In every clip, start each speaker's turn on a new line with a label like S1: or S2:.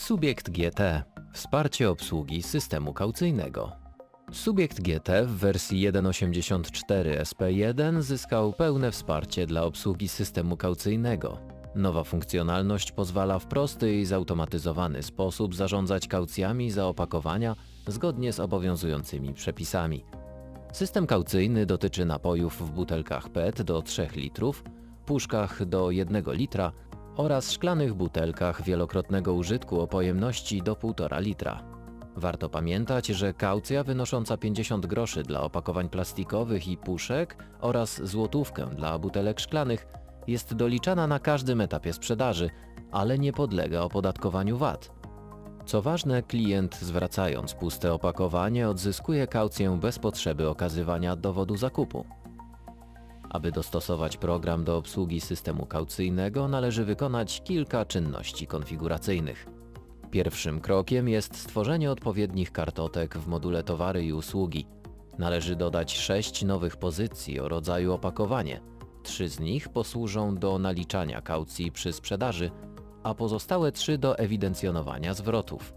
S1: Subiekt GT. Wsparcie obsługi systemu kaucyjnego. Subiekt GT w wersji 1.84 SP1 zyskał pełne wsparcie dla obsługi systemu kaucyjnego. Nowa funkcjonalność pozwala w prosty i zautomatyzowany sposób zarządzać kaucjami za opakowania zgodnie z obowiązującymi przepisami. System kaucyjny dotyczy napojów w butelkach PET do 3 litrów, puszkach do 1 litra oraz szklanych butelkach wielokrotnego użytku o pojemności do 1,5 litra. Warto pamiętać, że kaucja wynosząca 50 groszy dla opakowań plastikowych i puszek oraz złotówkę dla butelek szklanych jest doliczana na każdym etapie sprzedaży, ale nie podlega opodatkowaniu VAT. Co ważne, klient zwracając puste opakowanie odzyskuje kaucję bez potrzeby okazywania dowodu zakupu. Aby dostosować program do obsługi systemu kaucyjnego, należy wykonać kilka czynności konfiguracyjnych. Pierwszym krokiem jest stworzenie odpowiednich kartotek w module towary i usługi. Należy dodać sześć nowych pozycji o rodzaju opakowanie. Trzy z nich posłużą do naliczania kaucji przy sprzedaży, a pozostałe trzy do ewidencjonowania zwrotów.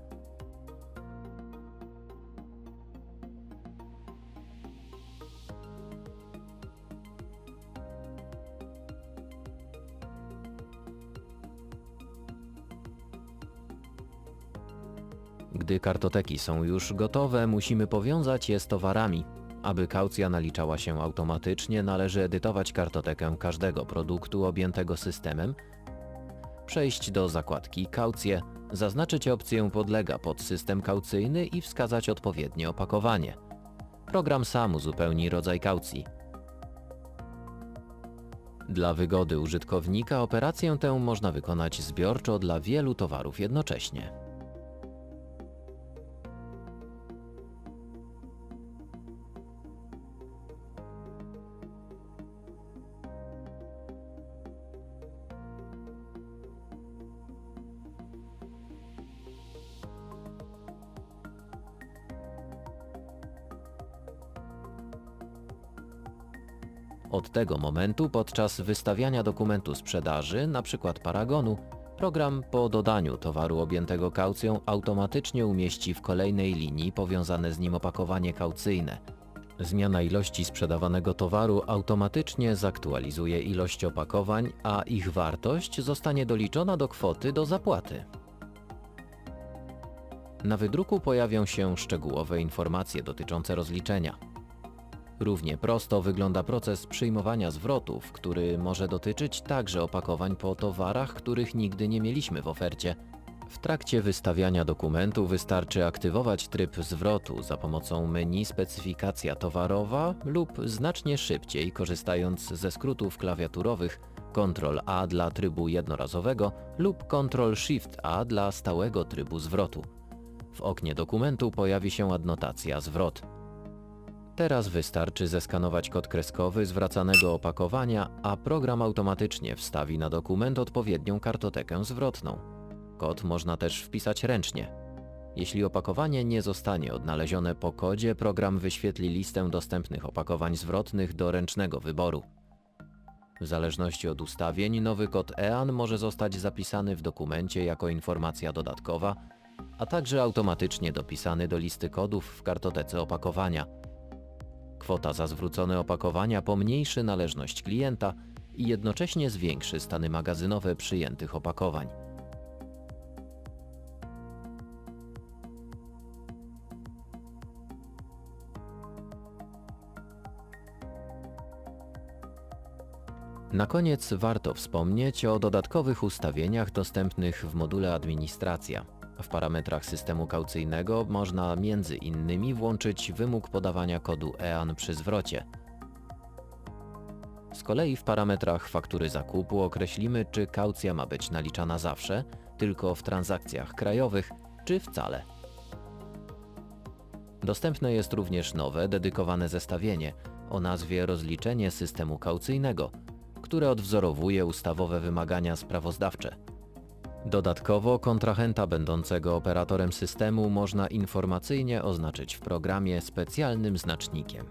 S1: Gdy kartoteki są już gotowe, musimy powiązać je z towarami. Aby kaucja naliczała się automatycznie, należy edytować kartotekę każdego produktu objętego systemem, przejść do zakładki Kaucje, zaznaczyć opcję Podlega pod system kaucyjny i wskazać odpowiednie opakowanie. Program sam uzupełni rodzaj kaucji. Dla wygody użytkownika operację tę można wykonać zbiorczo dla wielu towarów jednocześnie. Od tego momentu podczas wystawiania dokumentu sprzedaży, np. paragonu, program po dodaniu towaru objętego kaucją automatycznie umieści w kolejnej linii powiązane z nim opakowanie kaucyjne. Zmiana ilości sprzedawanego towaru automatycznie zaktualizuje ilość opakowań, a ich wartość zostanie doliczona do kwoty do zapłaty. Na wydruku pojawią się szczegółowe informacje dotyczące rozliczenia. Równie prosto wygląda proces przyjmowania zwrotów, który może dotyczyć także opakowań po towarach, których nigdy nie mieliśmy w ofercie. W trakcie wystawiania dokumentu wystarczy aktywować tryb zwrotu za pomocą menu Specyfikacja towarowa lub znacznie szybciej korzystając ze skrótów klawiaturowych Ctrl-A dla trybu jednorazowego lub Ctrl-Shift-A dla stałego trybu zwrotu. W oknie dokumentu pojawi się adnotacja zwrot. Teraz wystarczy zeskanować kod kreskowy zwracanego opakowania, a program automatycznie wstawi na dokument odpowiednią kartotekę zwrotną. Kod można też wpisać ręcznie. Jeśli opakowanie nie zostanie odnalezione po kodzie, program wyświetli listę dostępnych opakowań zwrotnych do ręcznego wyboru. W zależności od ustawień, nowy kod EAN może zostać zapisany w dokumencie jako informacja dodatkowa, a także automatycznie dopisany do listy kodów w kartotece opakowania. Kwota za zwrócone opakowania pomniejszy należność klienta i jednocześnie zwiększy stany magazynowe przyjętych opakowań. Na koniec warto wspomnieć o dodatkowych ustawieniach dostępnych w module Administracja. W parametrach systemu kaucyjnego można między innymi włączyć wymóg podawania kodu EAN przy zwrocie. Z kolei w parametrach faktury zakupu określimy, czy kaucja ma być naliczana zawsze, tylko w transakcjach krajowych, czy wcale. Dostępne jest również nowe, dedykowane zestawienie o nazwie Rozliczenie systemu kaucyjnego, które odwzorowuje ustawowe wymagania sprawozdawcze. Dodatkowo kontrahenta będącego operatorem systemu można informacyjnie oznaczyć w programie specjalnym znacznikiem.